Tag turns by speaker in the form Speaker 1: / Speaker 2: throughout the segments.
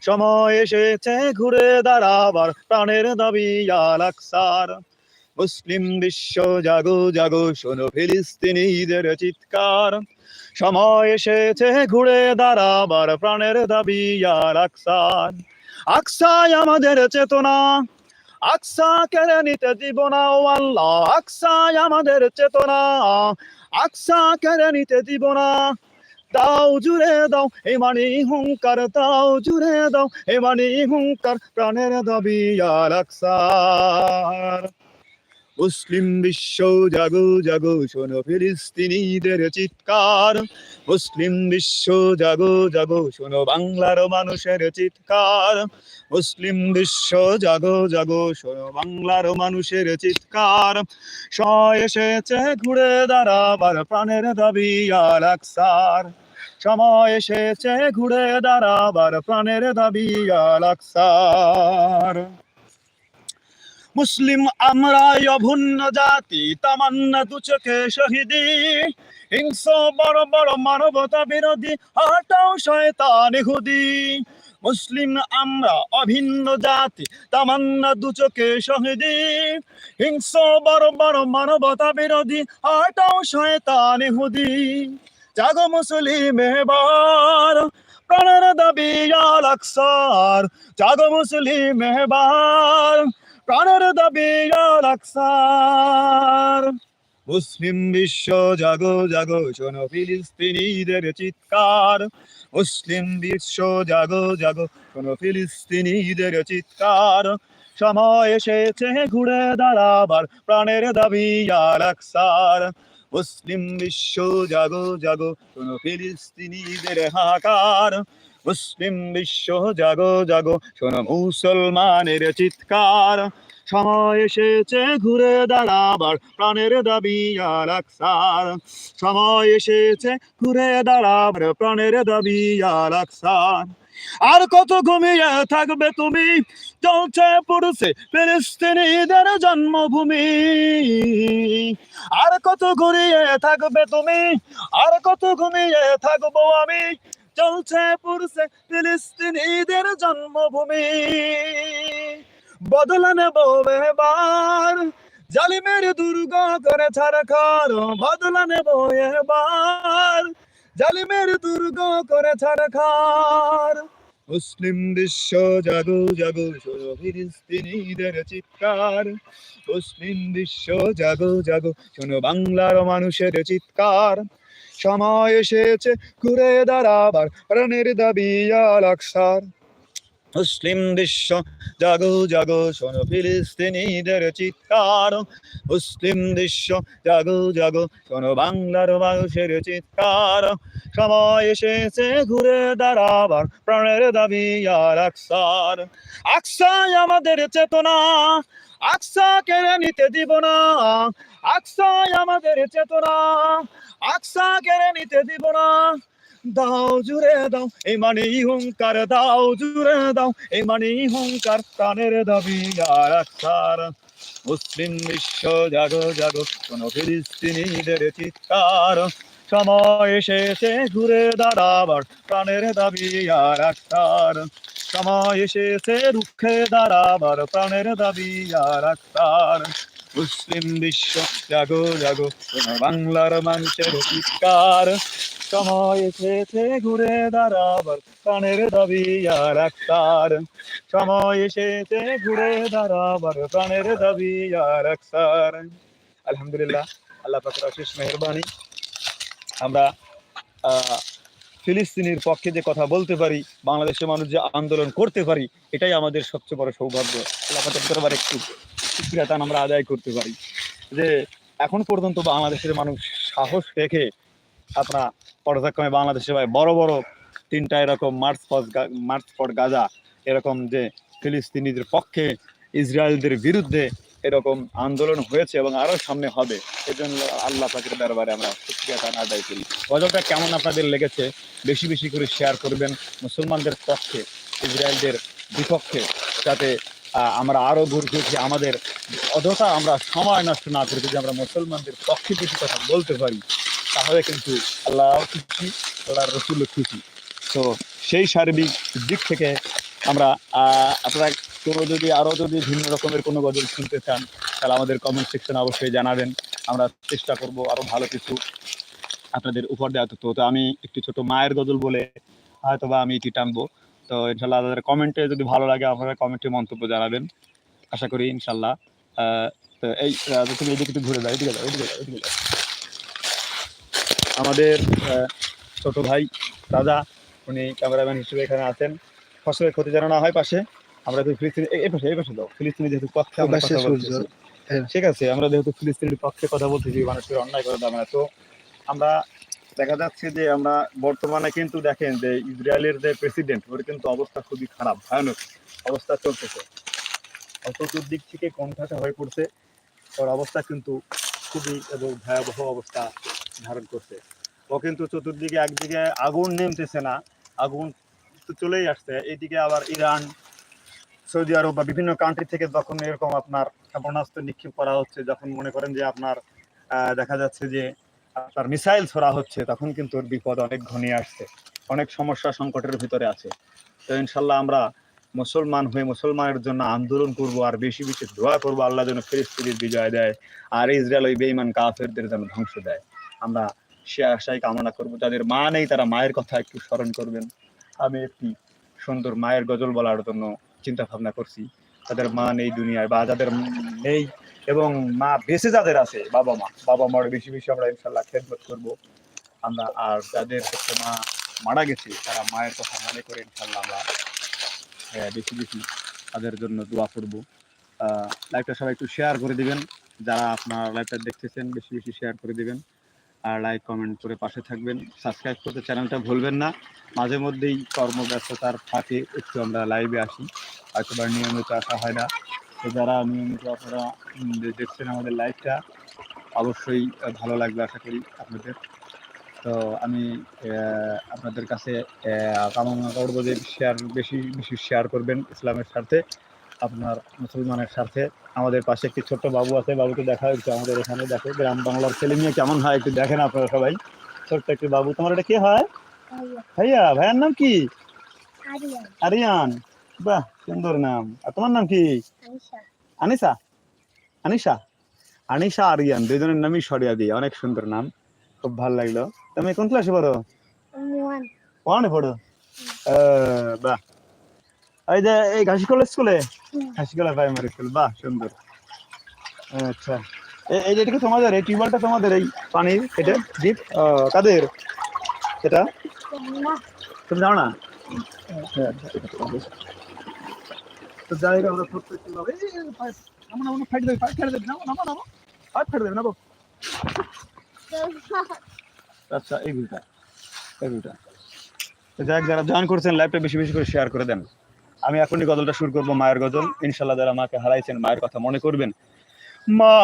Speaker 1: সময় এসেছে ঘুরে দাঁড়াবার, প্রাণের দাবি আল আকসার। মুসলিম বিশ্ব, জাগো জাগো, শোনো ফিলিস্তিনিদের চিৎকার। সময় এসেছে ঘুরে দাঁড়াবার, প্রাণের দাবি আর আকসার। আকসায় আমাদের চেতনা আকসা কেড়ে নিতে দিব না ও আল্লাহ। আকসায় আমাদের চেতনা আকসা কেড়ে নিতে দিব না। দাও, জুড়ে দাও, এ মানি হুঙ্কার, দাও, জুড়ে দাও, এ মানি হুঙ্কার, প্রাণের দাবি আর মুসলিম বিশ্ব জাগো জাগো, শোনো ফিলিস্তিনিদের চিৎকার। মুসলিম বিশ্ব জাগো জাগো, শোনো বাংলার মানুষের চিৎকার। মুসলিম বিশ্ব জাগো জাগো, শোনো বাংলার মানুষের চিৎকার। সময় এসেছে, ঘুরে দাঁড়াবার প্রাণের দাবি আর সময় এসেছে, ঘুরে দাঁড়াবার প্রাণের দাবি আর আকসার। মুসলিম আমরাই অভুন্ন জাতি, তামান্না দু চোখে শহীদি। হিংস বড় বড় মানবতা বিরোধী, হাটাও শয়তান হুদি মুসলিম আমরা অভিন্ন জাতি, তামান্না দু চোখে শহীদি। হিংস বড় বড় মানবতা বিরোধী, হাটাও শয়তান হুদি জাগো মুসলিম এবার। প্রাণের দাবি আল আকসার, জাগো মুসলিম এবার। প্রাণের দাবি আর আকসার। মুসলিম বিশ্ব জাগো জাগো শোনো ফিলিস্তিনিদের চিৎকার। মুসলিম বিশ্ব জাগো জাগো শোনো ফিলিস্তিনিদের চিৎকার। সময় এসেছে, ঘুরে দাঁড়াবার প্রাণের দাবি আর আকসার। মুসলিম বিশ্ব জাগো জাগো, শোনো ফিলিস্তিনিদের হাহাকার। মুসলিম বিশ্ব জাগো জাগো, শোনো মুসলমানের চিৎকার। সময় এসেছে ঘুরে দাঁড়াবার, প্রাণের দাবি আর আকসার। সময় এসেছে ঘুরে দাঁড়াবার, প্রাণের দাবি আর আকসার। আর কত ঘুমিয়ে থাকবে তুমি? চলছে পুরুষে ফিলিস্তিনিদের জন্মভূমি। আর কত ঘুরিয়ে থাকবে তুমি? আর কত ঘুমিয়ে থাকব আমি? চলছে পুরুষে ফিলিস্তিনিদের জন্মভূমি। বদলা নেব এবার। জালিমের দুর্গ করে ছাড়খার বদলা নেব এবার। জালিমের দুর্গ করে ছাড়খার। মুসলিম বিশ্ব জাগো জাগো শোনো চিৎকার। মুসলিম বিশ্ব জাগো জাগো শোনো বাংলার মানুষের চিৎকার। সময় এসেছে ঘুরে দাঁড়াবার, প্রাণের দাবি আল আকসার। মুসলিম বিশ্ব, জাগো জাগো, শোনো ফিলিস্তিনিদের চিৎকার। মুসলিম বিশ্ব, জাগো জাগো, শোনো বাংলার মানুষের চিৎকার। সময় এসেছে ঘুরে দাঁড়াবার, প্রাণের দাবি আর আকসার। আকসায় আমাদের চেতনা, আকসা কেড়ে নিতে দিব না। আকসায় আমাদের চেতনা, আকসা কেড়ে নিতে দিব না। দাও জুড়ে দাও, এই মানে হুঙ্কার দাও জুড়ে দাও, এই মানে হুঙ্কার প্রাণের দাবি আর আকসার মুসলিম বিশ্ব জাগো জাগো, কোন ফিলিস্তিনিদের চিৎকার। সময় এসেছে ঘুরে দাঁড়াবার, প্রাণের দাবি আর আকসার সময় এসেছে রুখে দাঁড়াবার, প্রাণের দাবি আর আকসার মুসলিম বিশ্ব জাগো জাগো। বাংলার মানুষের চিৎকার সময় এসেছে ঘুরে দাঁড়াবার, প্রাণের দাবি আর আকসার সময় এসেছে ঘুরে দাঁড়াবার, প্রাণের দাবি আর আকসার আলহামদুলিল্লাহ, আল্লাহ পাকের অশেষ মেহরবানি। আমরা ফিলিস্তিনির পক্ষে যে কথা বলতে পারি, বাংলাদেশের মানুষ যে আন্দোলন করতে পারি, এটাই আমাদের সবচেয়ে বড় সৌভাগ্য। পাকের একটু শুক্রিয়া আমরা আদায় করতে পারি। যে এখন পর্যন্ত বাংলাদেশের মানুষ সাহস রেখে আপনার পর্যায়ক্রমে বাংলাদেশে ভাই বড় বড় তিনটা এরকম মার্চ পথ মার্চ পট গাজা, এরকম যে ফিলিস্তিনিদের পক্ষে ইসরায়েলদের বিরুদ্ধে এরকম আন্দোলন হয়েছে এবং আরও সামনে হবে। সেজন্য আল্লাহ পাকের দরবারে আমরা শুক্রিয়া তার আদায় করি। গজলটা কেমন আপনাদের লেগেছে? বেশি বেশি করে শেয়ার করবেন মুসলমানদের পক্ষে, ইসরায়েলদের বিপক্ষে, যাতে আমরা আরও উঠি আমাদের অযথা আমরা সময় নষ্ট না করে যদি আমরা মুসলমানদের পক্ষে কিছু কথা বলতে পারি, তাহলে কিন্তু আল্লাহ খুশি আল্লাহ রসুল খুশি। তো সেই সার্বিক দিক থেকে আমরা আপনারা কোনো যদি আরও যদি ভিন্ন রকমের কোনো গজল শুনতে চান, তাহলে আমাদের কমেন্ট সেকশন অবশ্যই জানাবেন। আমরা চেষ্টা করব আরও ভালো কিছু আপনাদের উপর দেওয়া তো। তো আমি একটি ছোট মায়ের গজল বলে হয়তো বা আমি এটি টানবো। তো ইনশাল্লাহ আপনাদের কমেন্টে যদি ভালো লাগে, আপনারা কমেন্টে মন্তব্য জানাবেন। আশা করি ইনশাল্লাহ তো এই তুমি এদিকে একটু ঘুরে যাও এদিকে যাও এদিকে যাও এদিকে যাও। আমাদের ছোট ভাই রাজা, উনি ক্যামেরাম্যান হিসেবে এখানে আছেন। ফসলের ক্ষতি যেন না হয় পাশে। আমরা ফিলিস্তিনি এই- এই পাশে এই পাশে দাও ফিলিস্তিনি যেহেতু পক্ষে আমরা কথা।
Speaker 2: সূর্য। হ্যাঁ।
Speaker 1: ঠিক আছে আমরা যেহেতু ফিলিস্তিনের পক্ষে কথা বলতেছি মানুষের অন্যায় করে দেবে না তো আমরা দেখা যাচ্ছে যে আমরা বর্তমানে কিন্তু দেখেন যে ইসরায়েলের যে প্রেসিডেন্ট ওর কিন্তু অবস্থা খুবই খারাপ ভয়ানক অবস্থা চলতেছে চতুর্দিক থেকে কণ্ঠাসা হয়ে পড়ছে ওর অবস্থা কিন্তু খুবই এবং ভয়াবহ অবস্থা ধারণ করছে ও কিন্তু চতুর্দিকে একদিকে আগুন নেমতেছে না আগুন তো চলেই আসছে এইদিকে আবার ইরান সৌদি আরব বা বিভিন্ন কান্ট্রি থেকে যখন এরকম আপনার ক্ষেপণাস্ত্র নিক্ষেপ করা হচ্ছে, যখন মনে করেন যে আপনার দেখা যাচ্ছে যে আপনার মিসাইল ছোড়া হচ্ছে, তখন কিন্তু ওর বিপদ অনেক ঘনিয়ে আসছে। অনেক সমস্যা সংকটের ভিতরে আছে। তো ইনশাল্লাহ আমরা মুসলমান হয়ে মুসলমানের জন্য আন্দোলন করব আর বেশি বেশি দোয়া করব, আল্লাহ যেন ফিরিস্তিরির বিজয় দেয় আর ইসরায়েল ওই বেইমান কাফেরদের যেন ধ্বংস দেয়। আমরা সে আশাই কামনা করব, যাদের মা নেই তারা মায়ের কথা একটু স্মরণ করবেন। আমি একটি সুন্দর মায়ের গজল বলার জন্য চিন্তা ভাবনা করছি। তাদের মা নেই দুনিয়ায় বা যাদের নেই এবং মা বেঁচে যাদের আছে, বাবা মা। বাবা মার বেশি বেশি আমরা ইনশাল্লাহ খেদমত করব। আমরা আর যাদের হচ্ছে মা মারা গেছে, তারা মায়ের কথা মনে করে ইনশাল্লাহ আমরা বেশি বেশি তাদের জন্য দোয়া করব। লাইভটা সবাই একটু শেয়ার করে দিবেন। যারা আপনার লাইভটা দেখতেছেন, বেশি বেশি শেয়ার করে দিবেন। আর লাইক কমেন্ট করে পাশে থাকবেন। সাবস্ক্রাইব করতে চ্যানেলটা ভুলবেন না। মাঝে মধ্যেই কর্মব্যস্ততার ফাঁকে একটু আমরা লাইভে আসি। হয়তো বা নিয়মিত আসা হয় না। তো যারা নিয়মিত আপনারা দেখছেন আমাদের লাইভটা অবশ্যই ভালো লাগবে আশা করি আপনাদের। তো আমি আপনাদের কাছে কামনা করব যে শেয়ার বেশি বেশি শেয়ার করবেন ইসলামের স্বার্থে, আপনার মুসলমানের স্বার্থে। আমাদের পাশে একটি ছোট্ট বাবু আছে বাবুকে দেখা একটু আমাদের এখানে। দেখো গ্রাম বাংলার ছেলে মেয়ে কেমন হয় একটু দেখেন আপনারা সবাই। ছোট্ট একটি বাবু তোমার এটা কে হয়? ভাইয়া। ভাইয়ার নাম কি? আরিয়ান। বাহ সুন্দর নাম। আর তোমার নাম কি? আনিসা আনিসা আনিসা আরিয়ান দুজনের নামই সরিয়া দিয়ে। অনেক সুন্দর নাম। খুব ভালো লাগল। তুমি কোন ক্লাসে পড়ো? ওয়ানে পড়ো? আহ, বাহ। এই যে এই ঘাসিকলা স্কুলে? ঘাসিকলা প্রাইমারি স্কুল বাহ সুন্দর। আচ্ছা। এই যেটা কি তোমাদের? এই টিউবওয়েলটা তোমাদের এই পানির এটা ডিপ কাদের? এটা? তুমি জানো না? আচ্ছা, আচ্ছা। তো যাই হোক আমরা প্রত্যেকটি ভাবে ফাইট দেবে, ফাইট ফেলে দেবে, নামো, নামো, নামো, ফাইট ফেলে দেবে, নামো। আচ্ছা এই ভিউটা এই ভিউটা। হোক, যারা জয়েন করছেন লাইভটা বেশি বেশি করে শেয়ার করে দেন। আমি এখনই গজলটা শুরু করব মায়ের গজল। ইনশাল্লাহ যারা মাকে হারাইছেন, মায়ের কথা মনে করবেন। মা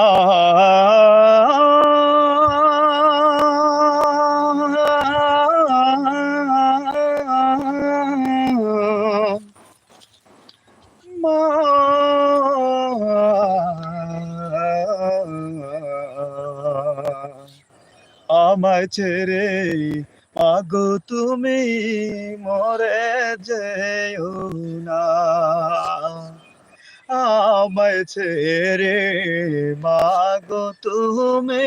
Speaker 1: আমায় ছেড়ে আগো তুমি মরে যেও না। আমায় ছেড়ে মাগো তুমি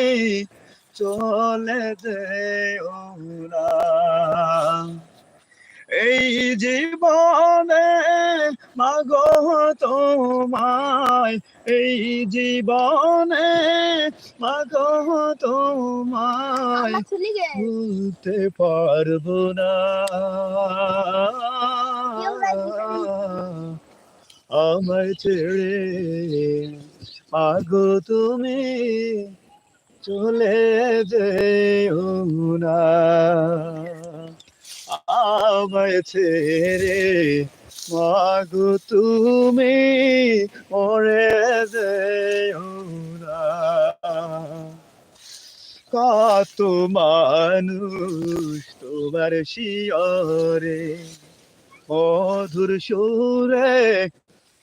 Speaker 1: চলে যেও না। এই জীবনে মাগো তোমায় এই জীবনে মাগো তোমায় ভুলতে পারব না। আমায় ছেড়ে মাগো তুমি চলে যেও না। আমায় ছেড়ে, মাগো তুমি মরে না। কত মানুষ তোমার শিয়রে, মধুর সুরে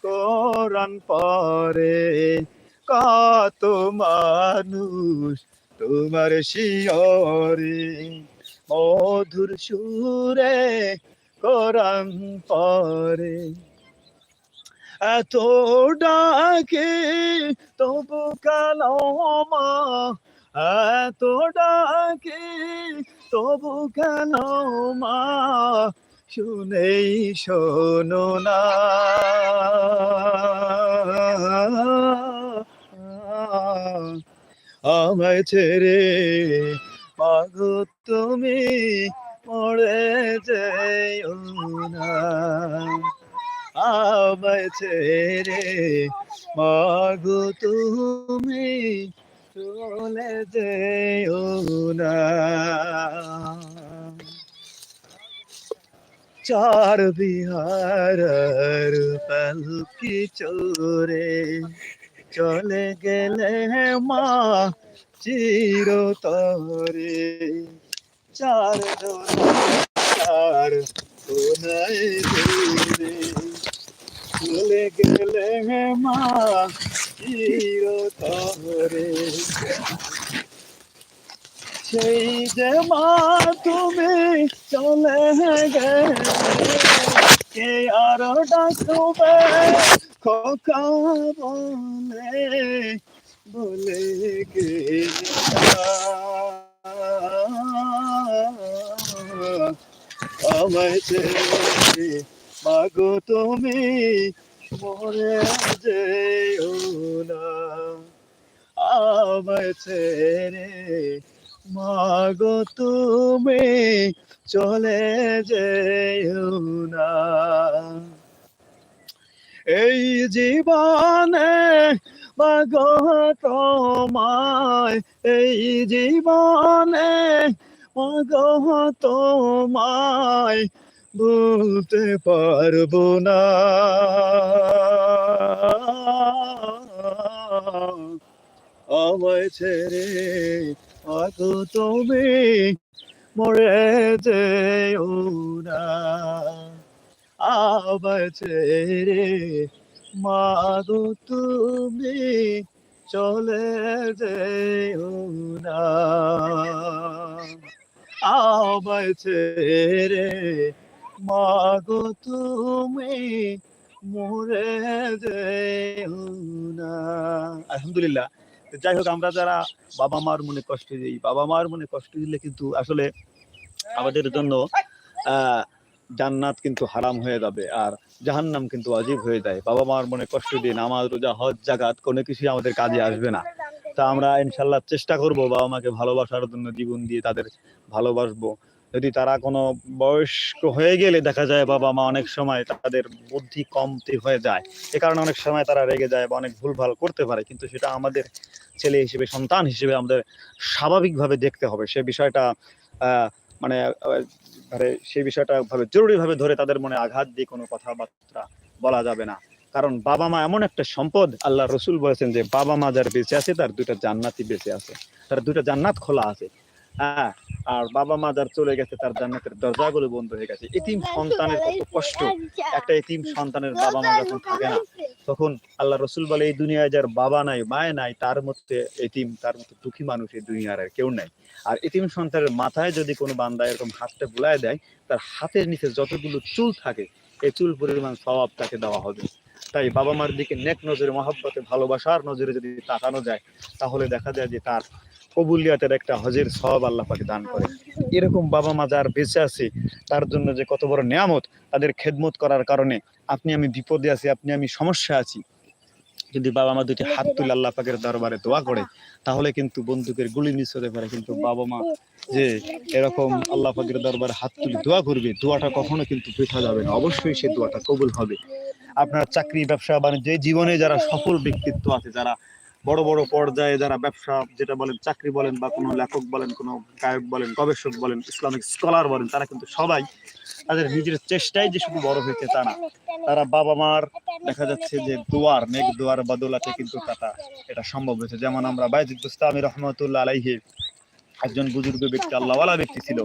Speaker 1: কোরআন পরে কত মানুষ তোমার শিয়রে। মধুর সুরে কোরআন পরে এত ডাকে তবু কেন মা এত ডাকে তবু কেন মা শুনেই শোনো না। আমায় ছেড়ে মাগো তুমি মরে যেও না। আমায় ছেড়ে মাগো তুমি চলে যেও না। চার বিহার পলকি চোরে চলে গেলে মা চিরতরে। চার চার চলে গেলে মা চিরতরে সেই যে মা তুমি চলে গেলে কে আর ডাকবে খোকা বলে বলে গেলে আমায় ছেড়ে মাগো তুমি, মরে যেও না। আমায় ছেড়ে মাগো তুমি, চলে যেও না। এই জীবনে মাগো তোমায়, এই জীবনে মাগো তোমায় বলতে পারব না। আমায় ছেড়ে মাগো তুমি মরে যেও না। আমায় ছেড়ে মাগো তুমি, চলে যেও না। আমায় ছেড়ে মাগো তুমি, মরে যেও না। আলহামদুলিল্লাহ। যাই হোক, আমরা যারা বাবা মার মনে কষ্ট দিই বাবা মার মনে কষ্ট দিলে কিন্তু আসলে আমাদের জন্য, আহ জান্নাত কিন্তু হারাম হয়ে যাবে আর জাহান্নাম কিন্তু অজীব হয়ে যায়। বাবা মার মনে কষ্ট দিয়ে নামাজ, রোজা, হজ জাগাত কোনো কিছুই আমাদের কাজে আসবে না। তা আমরা ইনশাল্লাহ চেষ্টা করব বাবা মাকে ভালোবাসার জন্য জীবন দিয়ে তাদের ভালোবাসবো। যদি তারা কোনো বয়স্ক হয়ে গেলে দেখা যায় বাবা মা অনেক সময় তাদের বুদ্ধি কমতি হয়ে যায়। এ কারণে অনেক সময় তারা রেগে যায় বা অনেক ভুলভাল করতে পারে। কিন্তু সেটা আমাদের ছেলে হিসেবে, সন্তান হিসেবে আমাদের স্বাভাবিকভাবে দেখতে হবে। সে বিষয়টা মানে মানে সেই বিষয়টা ভাবে জরুরিভাবে ধরে তাদের মনে আঘাত দিয়ে কোনো কথাবার্তা বলা যাবে না। কারণ বাবা মা এমন একটা সম্পদ, আল্লাহ রসুল বলেছেন যে বাবা মা যার বেঁচে আছে তার দুইটা জান্নাতি বেঁচে আছে। তার দুইটা জান্নাত খোলা আছে। হ্যাঁ আর বাবা মা যার চলে গেছে তার জান্নাতের দরজাগুলো বন্ধ হয়ে গেছে। এতিম সন্তানের কত কষ্ট। একটা এতিম সন্তানের বাবা মা যখন থাকে না তখন আল্লাহ রসুল বলে এই দুনিয়ায় যার বাবা নাই মায় নাই তার মধ্যে এতিম তার মতো দুঃখী মানুষ এই দুনিয়ার আর কেউ নাই। আর এতিম সন্তানের মাথায় যদি কোনো বান্দা এরকম হাতটা বুলায় দেয় তার হাতের নিচে যতগুলো চুল থাকে এই চুল পরিমাণ স্বভাব তাকে দেওয়া হবে। তাই বাবা মার দিকে নেক নজরে মহব্বতে ভালোবাসার নজরে যদি তাকানো যায় তাহলে দেখা যায় যে তার কবুলিয়াতের একটা হজের সব আল্লাহ পাকে দান করে এরকম বাবা মা যার বেঁচে আছে, তার জন্য যে কত বড় নিয়ামত, তাদের খেদমত করার কারণে আপনি আমি বিপদে আছি, আপনি আমি সমস্যা আছি। যদি বাবা মা দুটি হাত তুলে আল্লাহ পাকের দরবারে দোয়া করে, তাহলে কিন্তু বন্দুকের গুলি মিস হতে পারে কিন্তু বাবা মা যে এরকম আল্লাহ পাকের দরবারে হাত তুলে দোয়া করবে, দোয়াটা কখনো কিন্তু বৃথা যাবে না। অবশ্যই সেই দোয়াটা কবুল হবে। আপনার চাকরি, ব্যবসা, বাণিজ্য জীবনে যারা সফল ব্যক্তিত্ব আছে, যারা বড় বড় পর্যায়ে যারা ব্যবসা, যেটা বলেন চাকরি বলেন বা কোনো লেখক বলেন, কোনো গায়ক বলেন, গবেষক বলেন, ইসলামিক স্কলার বলেন, তারা কিন্তু সবাই তাদের নিজের চেষ্টায় যে শুধু বড় হয়েছে তা না। তারা বাবা মার দেখা যাচ্ছে যে দোয়ার, নেক দোয়ার বদলাতে কিন্তু তারা এটা সম্ভব হয়েছে। যেমন আমরা বাইজিদ বুস্তামি রহমতুল্লাহ আলাইহি একজন বুজুর্গ ব্যক্তি, আল্লাহওয়ালা ব্যক্তি ছিল।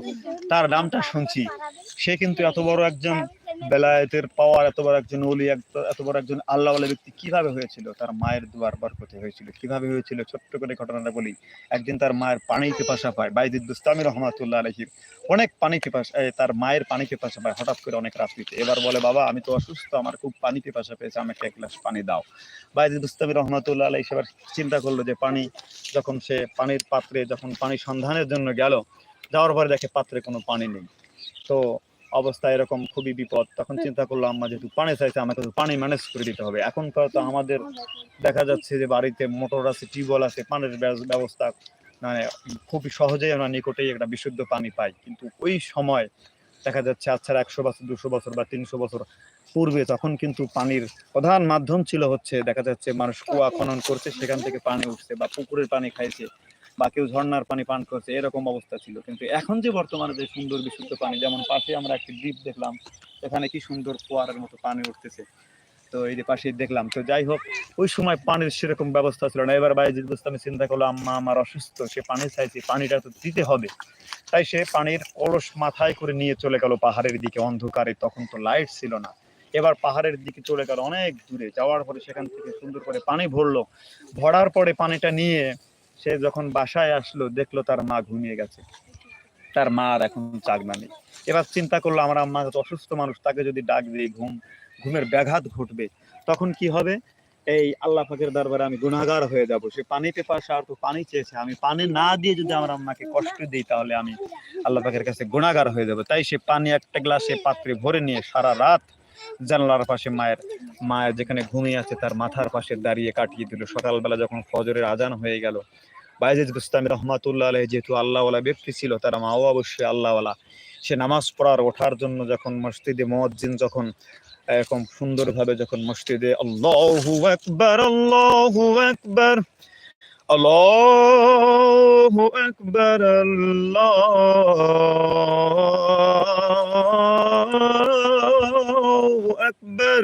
Speaker 1: তার নামটা শুনছি। সে কিন্তু এত বড় একজন বেলায়েতের পাওয়ার, এত বড় একজন ওলি এত বড় একজন আল্লাহ ব্যক্তি কীভাবে হয়েছিল? তার মায়ের দুয়ার বরকতে হয়েছিল। কীভাবে হয়েছিল? ছোট্ট করে ঘটনাটা বলি। একদিন তার মায়ের পানি পিপাসা পায়। বাইজিদ বুস্তামি রহমাতুল্লাহ আলহির অনেক পানি পিপাসা তার মায়ের পানি পিপাসা পায় হঠাৎ করে অনেক রাত্রিতে। এবার বলে, বাবা, আমি তো অসুস্থ, আমার খুব পানি পিপাসা পেয়েছে, আমাকে এক গ্লাস পানি দাও। বাইজিদ বুস্তামি রহমাতুল্লাহ আলহী সেবার চিন্তা করল যে পানি যখন সে পানির পাত্রে, যখন পানি সন্ধানের জন্য গেল, যাওয়ার পরে দেখে পাত্রে কোনো পানি নেই। তো অবস্থা এরকম খুবই বিপদ। তখন চিন্তা করল আম্মা যেহেতু পানি চাইছে আমাকে পানি ম্যানেজ করে দিতে হবে। এখনকার তো আমাদের দেখা যাচ্ছে যে বাড়িতে মোটর আছে টিউবওয়েল আছে পানির ব্যবস্থা মানে খুবই সহজেই আমরা নিকটেই একটা বিশুদ্ধ পানি পাই। কিন্তু ওই সময় দেখা যাচ্ছে আচ্ছা একশো বছর দুশো বছর বা তিনশো বছর পূর্বে তখন কিন্তু পানির প্রধান মাধ্যম ছিল হচ্ছে দেখা যাচ্ছে মানুষ কুয়া খনন করছে সেখান থেকে পানি উঠছে বা পুকুরের পানি খাইছে। বা কেউ ঝর্ণার পানি পান করছে, এরকম অবস্থা ছিল। কিন্তু এখন যে বর্তমানে যে সুন্দর বিশুদ্ধ পানি, যেমন পাশে আমরা একটি দ্বীপ দেখলাম এখানে কি সুন্দর ফোয়ারের মতো পানি উঠতেছে। তো এই যে পাশে দেখলাম, তো যাই হোক, ওই সময় পানির সেরকম ব্যবস্থা ছিল না। এবার বাইজিদ আমি চিন্তা করল, আম্মা, আমার অসুস্থ, সে পানি চাইছে, পানিটা তো দিতে হবে। তাই সে পানির কলস মাথায় করে নিয়ে চলে গেল পাহাড়ের দিকে। অন্ধকারে তখন তো লাইট ছিল না। এবার পাহাড়ের দিকে চলে গেল অনেক দূরে। যাওয়ার পরে সেখান থেকে সুন্দর করে পানি ভরলো। ভরার পরে পানিটা নিয়ে সে যখন বাসায় আসলো, দেখল তার মা ঘুমিয়ে গেছে। তার মা আর এখন চাকমা নেই। এবার চিন্তা করল, আমার আম্মা অসুস্থ মানুষ, তাকে যদি ডাক দিই, ঘুম, ঘুমের ব্যাঘাত ঘটবে, তখন কি হবে? এই আল্লাহ পাকের দরবারে আমি গুণাগার হয়ে যাব। সে পানি পেপাসা আর তো পানি চেয়েছে। আমি পানি না দিয়ে যদি আমার আম্মাকে কষ্ট দিই, তাহলে আমি আল্লাহ পাকের কাছে গুণাগার হয়ে যাব। তাই সে পানি একটা গ্লাসে পাত্রে ভরে নিয়ে সারা রাত জানলার পাশে মায়ের মায়ের যেখানে ঘুমিয়ে আছে, তার মাথার পাশে দাঁড়িয়ে কাটিয়ে দিল। সকালবেলা যখন ফজরের আজান হয়ে গেল বাইজিদ বুস্তামি রহমাতুল্লাহ আলহ যেহেতু আল্লাহওয়ালা ব্যক্তি ছিল, তার মাও অবশ্যই আল্লাহওয়ালা। সে নামাজ পড়ার, ওঠার জন্য যখন মসজিদে মসজিদ যখন এরকম সুন্দরভাবে যখন মসজিদে আল্লাহু আকবার আল্লাহু আকবার আল্লাহু আকবার আল্লাহু আকবার।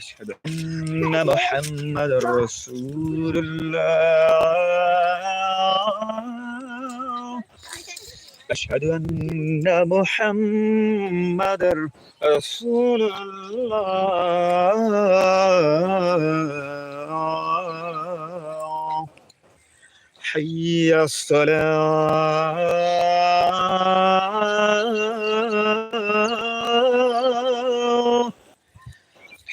Speaker 1: أشهد أن محمد رسول الله. أشهد أن محمد رسول الله. حي الصلاة.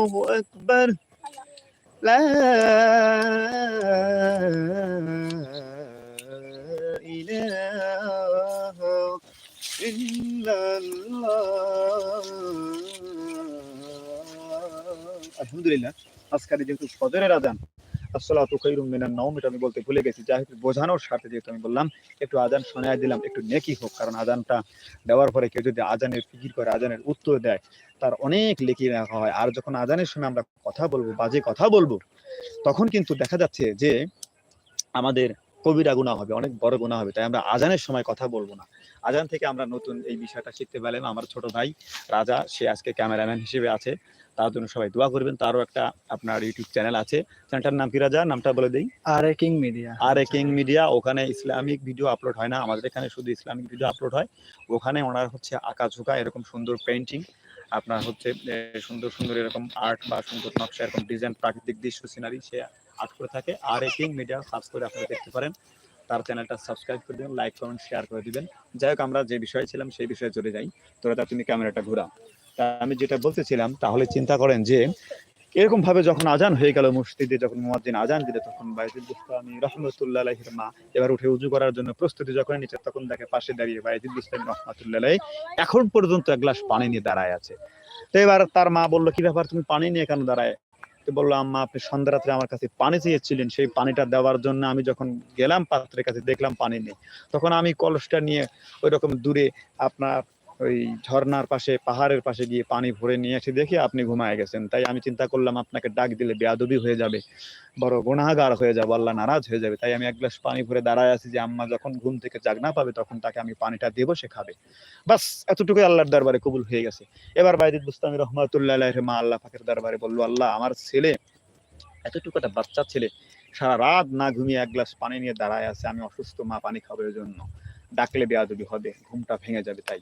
Speaker 1: الله أكبر لا إله إلا الله আলহামদুলিল্লাহ আজকাল যেহেতু ফজরের আজান আসসালাতু খাইরুম মিনান নাওম, এটা আমি বলতে ভুলে গেছি। বোঝানোর যেহেতু আমি বললাম, একটু আজান শোনায় দিলাম, একটু নেকি হোক, কারণ আজানটা দেওয়ার পরে কেউ যদি আজানের ফিকির করে আজানের উত্তর দেয়, তার অনেক লেখি রাখা হয়। আর যখন আজানের সময় আমরা কথা বলব, বাজে কথা বলব, তখন কিন্তু দেখা যাচ্ছে যে আমাদের কবিরা গুণা হবে অনেক বড় গুণা হবে তাই আমরা আজানের সময় কথা বলব না। আজান থেকে আমরা নতুন এই বিষয়টা শিখতে পারলাম। আমার ছোট ভাই রাজা সে আজকে ক্যামেরাম্যান হিসেবে আছে তার জন্য সবাই দোয়া করবেন। তারও একটা আপনার ইউটিউব চ্যানেল আছে চ্যানেলটার নাম কি রাজা? নামটা বলে দিই।
Speaker 2: আর এ কিং মিডিয়া।
Speaker 1: আর এ কিং মিডিয়া ওখানে ইসলামিক ভিডিও আপলোড হয় না আমাদের এখানে শুধু ইসলামিক ভিডিও আপলোড হয়। ওখানে ওনার হচ্ছে আঁকা ঝোঁকা এরকম সুন্দর পেন্টিং আপনার হচ্ছে সুন্দর সুন্দর এরকম আর্ট বা সুন্দর নকশা এরকম ডিজাইন প্রাকৃতিক দৃশ্য সিনারি সে আর্ট করে থাকে, আর এ কিং মিডিয়া সার্চ করে আপনারা দেখতে পারেন। তার চ্যানেলটা সাবস্ক্রাইব করে দিবেন লাইক কমেন্ট শেয়ার করে দিবেন। যাই হোক, আমরা যে বিষয়ে ছিলাম সেই বিষয়ে চলে যাই। তোরা তা তুমি ক্যামেরাটা ঘোরা তা আমি যেটা বলতেছিলাম, তাহলে চিন্তা করেন যে এরকম ভাবে যখন আজান হয়ে গেল মসজিদে, যখন মুয়াজ্জিন আজান দিলে, তখন বাইতুল বুস্তামি রহমতুল্লাহ আলাইহির মা এবার উঠে উজু করার জন্য প্রস্তুতি যখন নিচ্ছে, তখন দেখে পাশে দাঁড়িয়ে বাইতুল বুস্তামি রহমতুল্লাহ এখন পর্যন্ত এক গ্লাস পানি নিয়ে দাঁড়ায় আছে। তো এবার তার মা বলল, কি ব্যাপার? তুমি পানি নিয়ে কেন দাঁড়ায়? তো বলল, আম্মা, আপনি সন্ধ্যা রাত্রে আমার কাছে পানি চেয়েছিলেন। সেই পানিটা দেওয়ার জন্য আমি যখন গেলাম পাত্রের কাছে, দেখলাম পানি নেই। তখন আমি কলসটা নিয়ে ওই রকম দূরে আপনার ওই ঝর্ণার পাশে, পাহাড়ের পাশে গিয়ে পানি ভরে নিয়ে এসে দেখি আপনি ঘুমায় গেছেন। তাই আমি চিন্তা করলাম, আপনাকে ডাক দিলে বেয়াদবি হয়ে যাবে, বড় গুণাগার হয়ে যাব, আল্লাহ নারাজ হয়ে যাবে। তাই আমি এক গ্লাস পানি ভরে দাঁড়ায় আছি যে, আম্মা যখন ঘুম থেকে জাগনা পাবে, তখন তাকে আমি পানিটা দেবো, সে খাবে। বাস, এতটুকুই আল্লাহর দরবারে কবুল হয়ে গেছে। এবার বাইদুল বুস্তামি রহমতুল্লাহ মা আল্লাহ পাকের দরবারে বলল, আল্লাহ, আমার ছেলে, এতটুকু একটা বাচ্চা ছেলে, সারা রাত না ঘুমিয়ে এক গ্লাস পানি নিয়ে দাঁড়ায় আছে, আমি অসুস্থ, মা পানি খাবার জন্য। ডাকলে বেয়াদবি হবে, ঘুমটা ভেঙে যাবে তাই।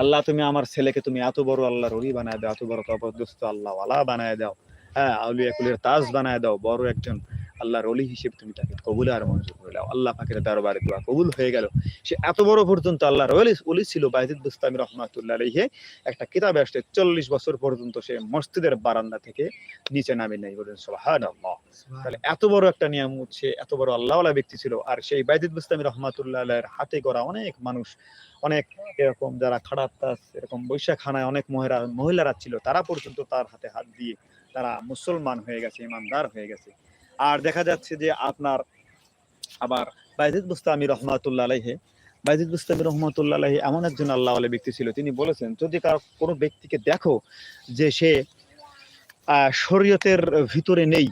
Speaker 1: আল্লাহ, তুমি আমার ছেলেকে তুমি এত বড় আল্লাহর অলি বানায় দাও, এত বড় তপদস্ত আল্লাহ আল্লাহ বানায় দাও। হ্যাঁ আউলিয়া কুলের তাজ বানায় দাও, বড় একজন আল্লাহর অলি হিসেবে তুমি তাকে কবুল আর মঞ্জুর করে দাও আল্লাহ পাকের দরবারে দোয়া কবুল হয়ে গেল। সে এত বড় পর্যন্ত আল্লাহর অলি অলি ছিল বাইদুল বুস্তামি রহমাতুল্লাহ আলাইহি। একটা কিতাবে আসছে চল্লিশ বছর পর্যন্ত সে মসজিদের বারান্দা থেকে নিচে নামে নাই বলেন সুবহানাল্লাহ। তাহলে এত বড় একটা নিয়ামত সে এত বড় আল্লাহওয়ালা ব্যক্তি ছিল। আর সেই বাইদুল বুস্তামি রহমাতুল্লাহ হাতে গড়া অনেক মানুষ অনেক এরকম যারা খারাপ তাস এরকম বৈশাখানায় অনেক মহিলা মহিলারা ছিল তারা পর্যন্ত তার হাতে হাত দিয়ে তারা মুসলমান হয়ে গেছে ইমানদার হয়ে গেছে। আর দেখা যাচ্ছে যে আপনার আবার বাইজিদ বুস্তামি রহমাতুল্লাহ আলাইহে, বাইজিদ বুস্তামি রহমাতুল্লাহ আলাইহি এমন একজন আল্লাহ ব্যক্তি ছিল। তিনি বলেছেন, যদি কারও কোনো ব্যক্তিকে দেখো যে সে শরীয়তের ভিতরে নেই,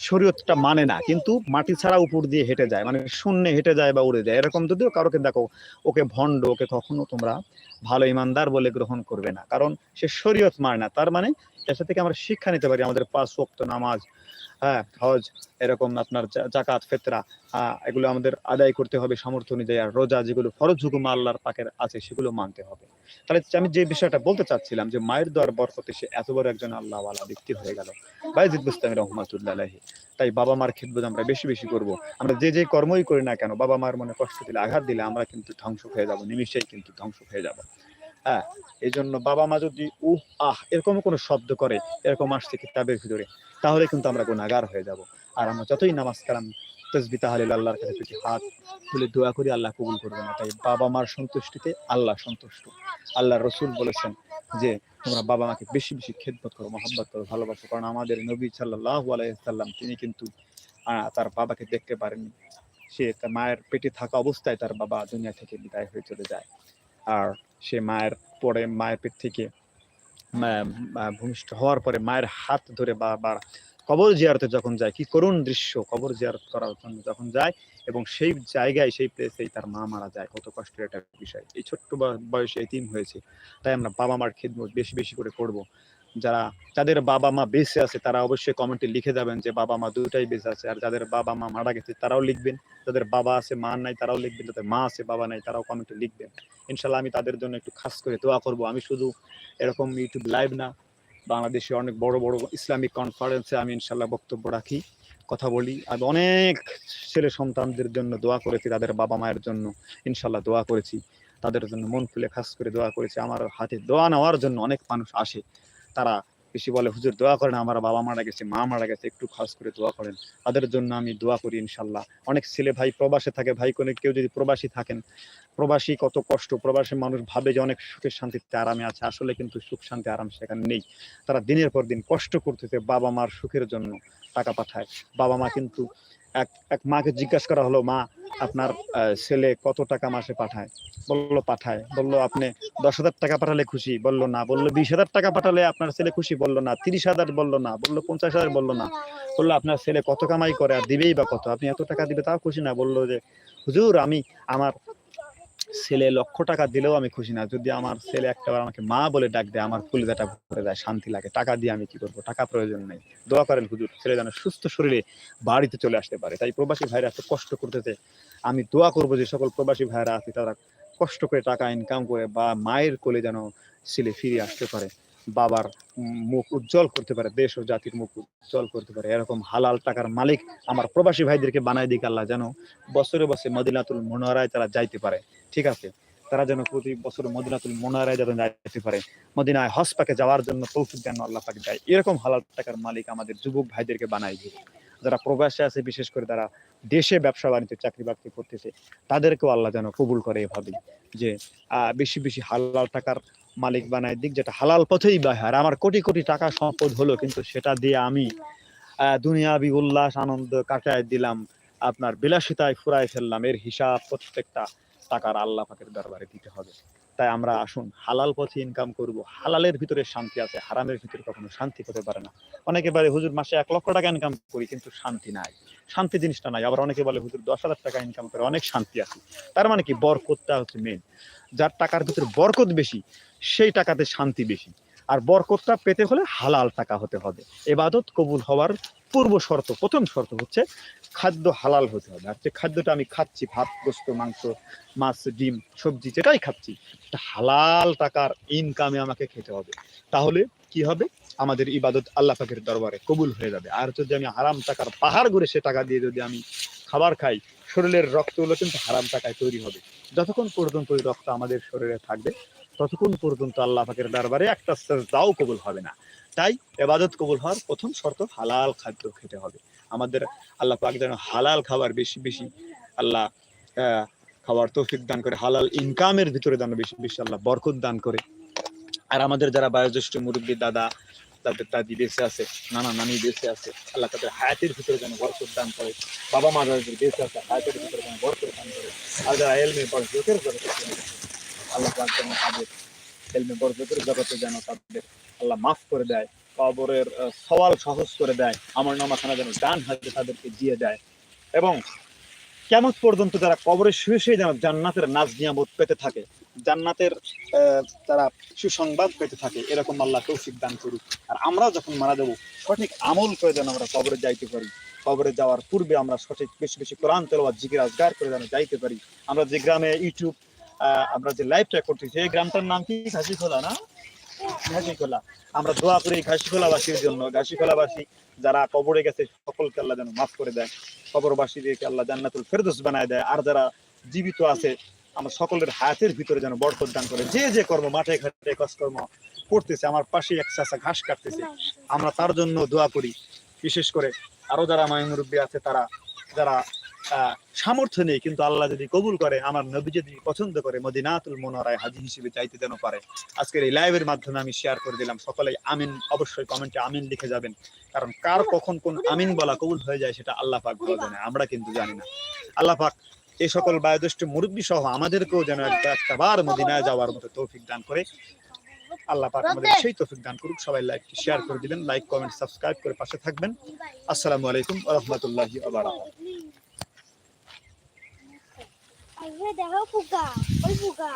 Speaker 1: শরীয়তটা মানে না, কিন্তু মাটি ছাড়া উপর দিয়ে হেঁটে যায় মানে শূন্যে হেঁটে যায় বা উড়ে যায়, এরকম যদিও কারোকে দেখো, ওকে ভণ্ড, ওকে কখনো তোমরা ভালো ইমানদার বলে গ্রহণ করবে না। কারণ সে শরীয়ত মানে না, তার মানে এর থেকে আমরা শিক্ষা নিতে পারি আমাদের পাঁচ ওয়াক্ত নামাজ হ্যাঁ হজ, এরকম আপনার জাকাত ফেতরা এগুলো আমাদের আদায় করতে হবে সামর্থ্য অনুযায়ী। আর রোজা যেগুলো ফরজ হুকুম আল্লাহর পাকের আছে, সেগুলো মানতে হবে। তাহলে আমি যে বিষয়টা বলতে চাচ্ছিলাম যে, মায়ের দোয়ার বরফতে সে এত বড় একজন আল্লাহওয়ালা ব্যক্তি হয়ে গেল। বাইজিদ বুস্তামি রহমাতুল্লাহ তাই বাবা মার খেদমত আমরা বেশি বেশি করব। আমরা যে যে কর্মই করি না কেন, বাবা মার মনে কষ্ট দিলে, আঘাত দিলে আমরা কিন্তু ধ্বংস হয়ে যাব নিমিশেই কিন্তু ধ্বংস হয়ে যাব। হ্যাঁ এই জন্য বাবা মা যদি উহ, আহ, এরকম কোনো শব্দ করে, এরকম আসছে কিতাবের ভিতরে, তাহলে কিন্তু আমরা গুণাগার হয়ে যাব। আর আমরা যতই নামাজ কালাম, তসবি তাহলে আল্লাহর কাছে হাত তুলে দোয়া করি, আল্লাহ কবুল করবে না। তাই বাবা মার সন্তুষ্টিতে আল্লাহ সন্তুষ্ট। আল্লাহ রসুল বলেছেন যে, তোমরা বাবা মাকে বেশি বেশি খেদমত করো, মহাব্বত করো, ভালোবাসো। কারণ আমাদের নবী সাল্লাহ আলাইসাল্লাম তিনি কিন্তু তার বাবাকে দেখতে পারেননি। সে তার মায়ের পেটে থাকা অবস্থায় তার বাবা দুনিয়া থেকে বিদায় হয়ে চলে যায়। আর সে মায়ের পরে মায়ের পেট থেকে ভূমিষ্ঠ হওয়ার পরে মায়ের হাত ধরে বা বা কবর জিয়ারতে যখন যায়, কি করুন দৃশ্য, কবর জিয়ারত করার জন্য যখন যায় এবং সেই জায়গায়, সেই প্লেসেই তার মা মারা যায়। কত কষ্টের একটা বিষয়। এই ছোট্ট বয়সে এই তিন হয়েছে। তাই আমরা বাবা মার খেদমত বেশি বেশি করে করব। যারা, যাদের বাবা মা বেঁচে আছে, তারা অবশ্যই কমেন্টে লিখে যাবেন যে বাবা মা দুটাই বেঁচে আছে। আর যাদের বাবা মা মারা গেছে, তারাও লিখবেন। যাদের বাবা আছে, মা নাই, তারাও লিখবেন। যাদের মা আছে, বাবা নাই, তারাও কমেন্টে লিখবেন। ইনশাল্লাহ আমি তাদের জন্য একটু খাস করে দোয়া করব। আমি শুধু এরকম ইউটিউব লাইভ না, বাংলাদেশে অনেক বড় বড় ইসলামিক কনফারেন্সে আমি ইনশাল্লাহ বক্তব্য রাখি, কথা বলি। আমি অনেক ছেলে সন্তানদের জন্য দোয়া করেছি, তাদের বাবা মায়ের জন্য ইনশাল্লাহ দোয়া করেছি। তাদের জন্য মন খুলে খাস করে দোয়া করেছি। আমার হাতে দোয়া নেওয়ার জন্য অনেক মানুষ আসে। তারা বেশি বলে, হুজুর দোয়া করেন, আমার বাবা মারা গেছে, মা মারা গেছে, একটু খাস করে দোয়া করেন। তাদের জন্য আমি দোয়া করি ইনশাল্লাহ। অনেক ছেলে ভাই প্রবাসে থাকে, ভাই কোনো কেউ যদি প্রবাসী থাকেন, প্রবাসী কত কষ্ট, প্রবাসী মানুষ ভাবে যে অনেক সুখের শান্তিতে আরামে আছে, আসলে কিন্তু সুখ, শান্তি, আরাম সেখানে নেই। তারা দিনের পর দিন কষ্ট করতেছে বাবা মার সুখের জন্য টাকা পাঠায়। বাবা মা কিন্তু এক এক মাকে জিজ্ঞাসা করা হলো, মা, আপনার ছেলে কত টাকা মাসে পাঠায়? বলল পাঠায়। বলল, আপনি দশ হাজার টাকা পাঠালে খুশি? বলল, না। বলল, বিশ হাজার টাকা পাঠালে আপনার ছেলে খুশি? বলল, না। তিরিশ হাজার? বলল, না। বলল, পঞ্চাশ হাজার? বলল, না। বলল, আপনার ছেলে কত কামাই করে আর দিবেই বা কত? আপনি এত টাকা দিবে তাও খুশি না। বলল যে, হুজুর, আমি আমার ছেলে লক্ষ টাকা দিলেও আমি খুশি না। যদি আমার ছেলে একটা আমাকে মা বলে ডাক দেয়, আমার কলিজাটা ভরে দেয়, শান্তি লাগে, টাকা দিয়ে আমি কি করব? টাকা প্রয়োজন নেই। দোয়া করেন হুজুর, ছেলে যেন সুস্থ শরীরে বাড়িতে চলে আসতে পারে। তাই প্রবাসী ভাইরা এত কষ্ট করতেছে, আমি দোয়া করব যে সকল প্রবাসী ভাইরা আছে, তারা কষ্ট করে টাকা ইনকাম করে বা মায়ের কোলে যেন ছেলে ফিরে আসতে পারে। বাবার মুখ উজ্জ্বল করতে পারে, দেশ ও জাতির মুখ উজ্জ্বল করতে পারে। এরকম হালাল টাকার মালিক আমার প্রবাসী ভাইদেরকে বানাই দিক আল্লাহ, যেন বছরে বছরে মদিনাতুল মনোয়ারায় তারা যাইতে পারে। ঠিক আছে? তারা যেন প্রতি বছর মদিনাতুল মোনারায় যেন যাইতে পারে। মদিনায় হজ পাকে যাওয়ার জন্য তৌফিক যেন আল্লাহ পাকে যায় এরকম হালাল টাকার মালিক আমাদের যুবক ভাইদেরকে বানাই দিবে যারা প্রবাসে আছে, বিশেষ করে তারা দেশে ব্যবসা বাণিজ্য, চাকরি বাকরি করতেছে, তাদেরকেও আল্লাহ যেন কবুল করে এভাবে যে বেশি বেশি হালাল টাকার মালিক বানায় দিক, যেটা হালাল পথেই বা আর আমার কোটি কোটি টাকা সম্পদ হলো কিন্তু সেটা দিয়ে আমি দুনিয়াবি উল্লাস, আনন্দ কাটায় দিলাম, আপনার বিলাসিতায় ফুরায় ফেললাম। এর হিসাব প্রত্যেকটা টাকার আল্লাহ পাকের দরবারে দিতে হবে। তাই আমরা আসুন, হালাল পথে ইনকাম করব। হালালের ভিতরে শান্তি আছে, হারামের ভিতরে কখনো শান্তি হতে পারে না। অনেকে বলে, হুজুর, মাসে এক লক্ষ টাকা ইনকাম করি, কিন্তু শান্তি নাই। শান্তি জিনিসটা নাই। আবার অনেকে বলে, হুজুর, দশ হাজার টাকা ইনকাম করে অনেক শান্তি আছে। তার মানে কি? বরকতটা হচ্ছে মেন যার টাকার ভিতরে বরকত বেশি সেই টাকাতে শান্তি বেশি। আর বরকতটা পেতে হলে হালাল টাকা হতে হবে। এবাদত কবুল হওয়ার পূর্ব শর্ত, প্রথম শর্ত হচ্ছে খাদ্য হালাল হতে হবে। আর যে খাদ্যটা আমি খাচ্ছি, ভাত, গোস্ত, মাংস, মাছ, ডিম, সবজি, যেটাই খাচ্ছি হালাল টাকার ইনকামে আমাকে খেতে হবে। তাহলে কি হবে? আমাদের ইবাদত আল্লাহ পাকের দরবারে কবুল হয়ে যাবে। আর যদি আমি হারাম টাকার পাহাড় ঘুরে সে টাকা দিয়ে যদি আমি খাবার খাই, শরীরের রক্তগুলো কিন্তু হারাম টাকায় তৈরি হবে। যতক্ষণ পর্যন্ত ওই রক্ত আমাদের শরীরে থাকবে ততক্ষণ পর্যন্ত আল্লাহ পাকের দরবারে একটা দাও কবুল হবে না। তাই এবাদত কবুল হওয়ার প্রথম শর্ত হালাল খাদ্য খেতে হবে। আমাদের আল্লাহ পাক যেন হালাল খাবার বেশি বেশি আল্লাহ খাওয়ার তৌফিক দান করে, হালাল ইনকামের ভিতরে যেন বেশি বেশি আল্লাহ বরকত দান করে। আর আমাদের যারা বয়োজ্যেষ্ঠ মুরব্বী দাদা, তাদের দাদি বেঁচে আছে, নানা নানি বেঁচে আছে, আল্লাহ তাদের হায়াতের ভিতরে যেন বরকত দান করে। বাবা মা যাদের বেঁচে আছে, হায়াতের ভিতরে যেন বরকত দান করে। আর যারা এলমে জগতে যেন আল্লাহ পাক যেন তাদের এলমে বরজতের জগতে যেন তাদের আল্লাহ মাফ করে দেয়, কবরের সওয়াল সহজ করে দেয় আমার নামাখানা যেন ডান হাতে তাদেরকে দিয়ে দেয় এবং কেমন পর্যন্ত যারা কবরে শুয়ে শুয়ে যেন জান্নাতের নাজ নিয়ামত পেতে থাকে, জান্নাতের তারা সুসংবাদ পেতে থাকে, এরকম আল্লাহ তৌফিক দান করুক। আর আমরা যখন মারা যাব, সঠিক আমল করে যেন আমরা কবরে যাইতে পারি। কবরে যাওয়ার পূর্বে আমরা সঠিক, বেশি বেশি কোরআন তেলাওয়াত, জিকির, আজগার করে যেন যাইতে পারি। আমরা যে গ্রামে ইউটিউব আমরা যে লাইভটা করতেছি, এই গ্রামটার নাম কি? ঘাসিখোলা না? ঘাসিখোলা। আমরা দোয়া করি ঘাসিখোলাবাসীর জন্য। ঘাসিখোলাবাসী যারা কবরে গেছে, সকলকে আল্লাহ যেন মাফ করে দেয়। কবরবাসীদেরকে আল্লাহ জান্নাতুল ফেরদৌস বানায় দেয়। আর যারা জীবিত আছে, আমরা সকলের হায়াতের ভিতরে যেন বরকত দান করে। যে যে কর্ম, মাঠে ঘাটে কাজকর্ম করতেছে, আমার পাশে এক চাষা ঘাস কাটতেছে। আমরা তার জন্য দোয়া করি। বিশেষ করে আরও যারা মায় মুরব্বী আছে, তারা, যারা সামর্থ্য নেই, কিন্তু আল্লাহ যদি কবুল করে, আমার নবী যদি পছন্দ করে, মদিনাতুল মনোরায় হাজি হিসেবে চাইতে যেন পারে। আজকের এই লাইভের মাধ্যমে আমি শেয়ার করে দিলাম। সকলেই আমিন, অবশ্যই কমেন্টে আমিন লিখে যাবেন। কারণ কার কখন কোন আমিন বলা কবুল হয়ে যায়, সেটা আল্লাহ পাক ভালো জানে, আমরা কিন্তু জানি না। আল্লাহ পাক এই সকল বায়োদৃষ্ট মুরব্বী সহ আমাদেরকেও যেন একটা বার মদিনায় যাওয়ার মতো তৌফিক দান করে, আল্লাহ পাক আমাদের সেই তৌফিক দান করুক। সবাই লাইক শেয়ার করে দিবেন লাইক কমেন্ট সাবস্ক্রাইব করে পাশে থাকবেন। আসসালামু আলাইকুম রাহমাতুল্লাহি বারাকাতুহু।
Speaker 2: দেখো ফুকা ওই ফুকা